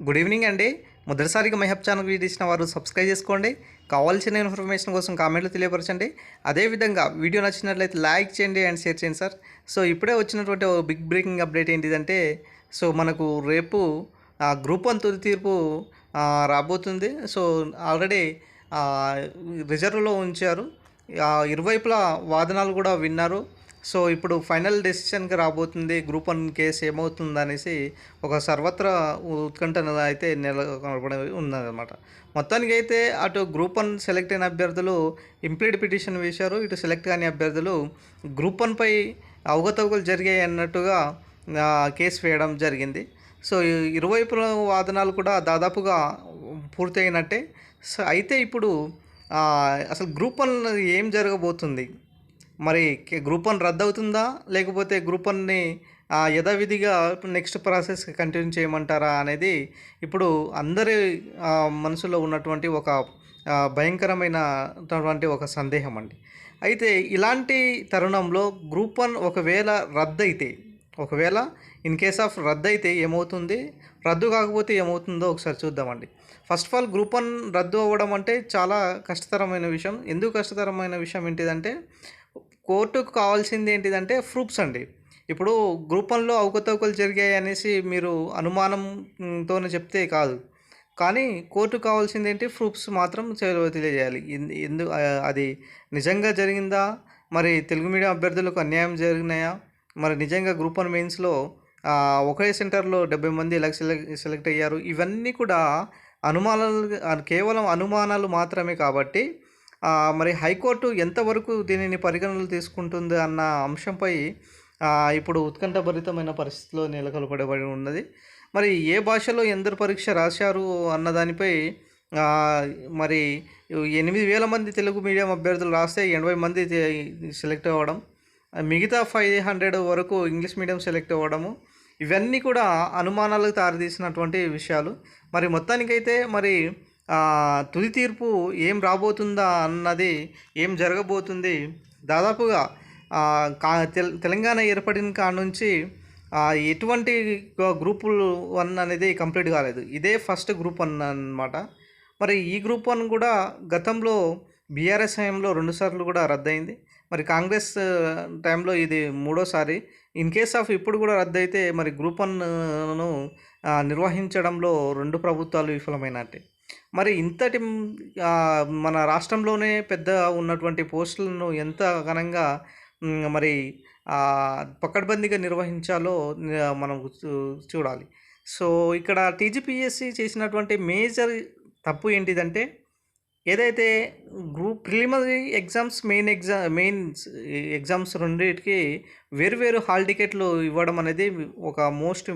Good evening అండి. మొదటిసారిగా MyHub channel video వారు సబ్స్క్రైబ్ చేసుకోండి. కావాల్సిన ఇన్ఫర్మేషన్ కోసం కామెంట్లు తెలియపరచండి. అదేవిధంగా వీడియో నచ్చినట్లయితే లైక్ చేయండి అండ్ షేర్ చేయండి సార్. సో ఇప్పుడే వచ్చినటువంటి బిగ్ బ్రేకింగ్ అప్డేట్ ఏంటిదంటే సో మనకు రేపు ఆ, గ్రూప్ వన్ తుది తీర్పు రాబోతుంది. సో ఆల్రెడీ రిజర్వ్లో ఉంచారు. ఇరువైపులా వాదనలు కూడా విన్నారు. సో ఇప్పుడు ఫైనల్ డెసిషన్కి రాబోతుంది గ్రూప్ వన్ కేసు ఏమవుతుంది అనేసి ఒక సర్వత్రా ఉత్కంఠ అయితే నెలకొనబడి ఉందన్నమాట మొత్తానికి అయితే అటు గ్రూప్ వన్ సెలెక్ట్ అయిన అభ్యర్థులు ఇంప్లీడ్ పిటిషన్ వేశారు ఇటు సెలెక్ట్ కాని అభ్యర్థులు గ్రూప్ వన్పై అవగతవకలు జరిగాయి అన్నట్టుగా కేసు వేయడం జరిగింది. సో ఇరువైపుల వాదనాలు కూడా దాదాపుగా పూర్తయినట్టే. సో అయితే ఇప్పుడు అసలు గ్రూప్ వన్ ఏం జరగబోతుంది? మరి గ్రూప్ వన్ రద్దు అవుతుందా లేకపోతే గ్రూప్ వన్ని ఆ, యథావిధిగా నెక్స్ట్ ప్రాసెస్ కంటిన్యూ చేయమంటారా అనేది ఇప్పుడు అందరి మనసులో ఉన్నటువంటి ఒక భయంకరమైనటువంటి ఒక సందేహం అండి. అయితే ఇలాంటి తరుణంలో గ్రూప్ వన్ ఒకవేళ రద్దయితే ఒకవేళ ఇన్ కేస్ ఆఫ్ రద్దు అయితే ఏమవుతుంది? రద్దు కాకపోతే ఏమవుతుందో ఒకసారి చూద్దామండి. First of all group one రద్దు అవ్వడం అంటే చాలా కష్టతరమైన విషయం. ఎందుకు కష్టతరమైన విషయం ఏంటిదంటే కోర్టుకు కావాల్సింది ఏంటిదంటే ప్రూఫ్స్ అండి. ఇప్పుడు గ్రూపంలో అవకతవకలు జరిగాయి అనేసి మీరు అనుమానంతో చెప్తే కాదు. కానీ కోర్టు కావాల్సింది ఏంటి? ప్రూఫ్స్ మాత్రం తెలియజేయాలి. ఎందు- అది నిజంగా జరిగిందా? మరి తెలుగు మీడియం అభ్యర్థులకు అన్యాయం జరిగినాయా? మరి నిజంగా గ్రూప్ వన్ మెయిన్స్లో ఒకే సెంటర్లో డెబ్బై మంది ఇలా సెలెక్ట్ సెలెక్ట్ అయ్యారు? ఇవన్నీ కూడా అనుమానాలు కేవలం అనుమానాలు మాత్రమే కాబట్టి మరి హైకోర్టు ఎంతవరకు దీనిని పరిగణనలు తీసుకుంటుంది అన్న అంశంపై ఇప్పుడు ఉత్కంఠభరితమైన పరిస్థితిలో నెలకొల్పడబడి ఉన్నది. మరి ఏ భాషలో ఎందరు పరీక్ష రాశారు అన్న దానిపై మరి ఎనిమిది వేల మంది తెలుగు మీడియం అభ్యర్థులు రాస్తే ఎనభై మంది సెలెక్ట్ అవ్వడం మిగతా ఫైవ్ హండ్రెడ్ వరకు ఇంగ్లీష్ మీడియం సెలెక్ట్ అవ్వడము ఇవన్నీ కూడా అనుమానాలకు తారితీసినటువంటి విషయాలు. మరి మొత్తానికైతే మరి తుది తీర్పు ఏం రాబోతుందా అన్నది ఏం జరగబోతుంది? దాదాపుగా కా తెలంగాణ ఏర్పడిన కాడ నుంచి ఎటువంటి గ్రూపులు వన్ అనేది కంప్లీట్ కాలేదు. ఇదే ఫస్ట్ గ్రూప్ వన్ అన్నమాట. మరి ఈ గ్రూప్ వన్ కూడా గతంలో బీఆర్ఎస్ రెండు రెండుసార్లు కూడా రద్దయింది. మరి కాంగ్రెస్ టైంలో ఇది మూడోసారి. ఇన్ కేస్ ఆఫ్ ఇప్పుడు కూడా రద్దయితే మరి గ్రూప్ వన్ను నిర్వహించడంలో రెండు ప్రభుత్వాలు విఫలమైనట్టే. మరి ఇంతటి మన రాష్ట్రంలోనే పెద్ద ఉన్నటువంటి పోస్టులను ఎంత ఘనంగా మరి పకడ్బందీగా నిర్వహించాలో మనం చూ- చూడాలి. సో ఇక్కడ టీజీపీఎస్సి చేసినటువంటి మేజర్ తప్పు ఏంటిదంటే ఏదైతే group preliminary exams main exam main exams రెండింటికి వేరువేరు హాల్ టికెట్లు ఇవ్వడం అనేది ఒక మోస్ట్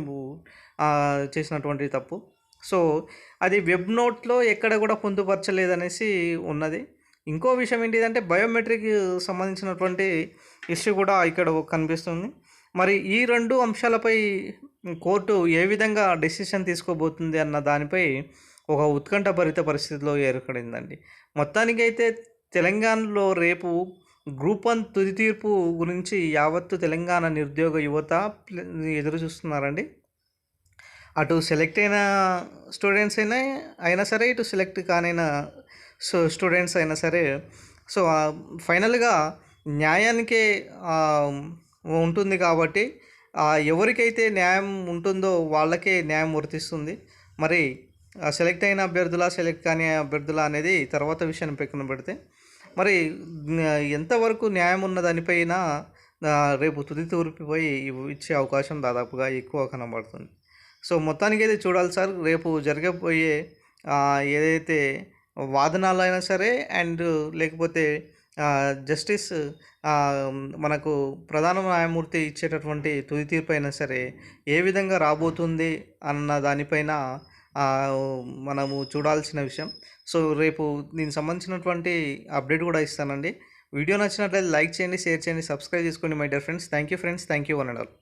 చేసినటువంటి తప్పు. సో అది వెబ్ నోట్లో ఎక్కడ కూడా పొందుపరచలేదనేసి ఉన్నది. ఇంకో విషయం ఏంటిదంటే బయోమెట్రిక్ సంబంధించినటువంటి ఇష్యూ కూడా ఇక్కడ కనిపిస్తుంది. మరి ఈ రెండు అంశాలపై కోర్టు ఏ విధంగా డెసిషన్ తీసుకోబోతుంది అన్న దానిపై ఒక ఉత్కంఠభరిత పరిస్థితిలో ఏర్పడిందండి. మొత్తానికైతే తెలంగాణలో రేపు గ్రూప్ వన్ తుది తీర్పు గురించి యావత్తు తెలంగాణ నిరుద్యోగ యువత ఎదురు చూస్తున్నారండి అటు సెలెక్ట్ అయిన స్టూడెంట్స్ అయినా అయినా సరే ఇటు సెలెక్ట్ కానైన సో స్టూడెంట్స్ అయినా సరే సో ఫైనల్గా న్యాయానికే ఉంటుంది కాబట్టి ఎవరికైతే న్యాయం ఉంటుందో వాళ్ళకే న్యాయం వర్తిస్తుంది. మరి ఆ, సెలెక్ట్ అయిన అభ్యర్థుల సెలెక్ట్ కాని అభ్యర్థుల అనేది తర్వాత విషయాన్ని పక్కన పెడితే మరి ఎంతవరకు న్యాయం ఉన్న దానిపైన రేపు తుది తూర్పుపై ఇచ్చే అవకాశం దాదాపుగా ఎక్కువ కనబడుతుంది. సో మొత్తానికైతే చూడాలి సార్. రేపు జరగబోయే ఏదైతే వాదనాలు అయినా సరే అండ్ లేకపోతే జస్టిస్ మనకు ప్రధాన న్యాయమూర్తి ఇచ్చేటటువంటి తుది తీర్పు అయినా సరే ఏ విధంగా రాబోతుంది అన్న దానిపైన మనము చూడాల్సిన విషయం. సో రేపు దీనికి సంబంధించినటువంటి అప్డేట్ కూడా ఇస్తానండి. వీడియో నచ్చినట్లయితే లైక్ చేయండి షేర్ చేయండి సబ్స్క్రైబ్ చేసుకోండి my dear friends. Thank you friends. Thank you one and all.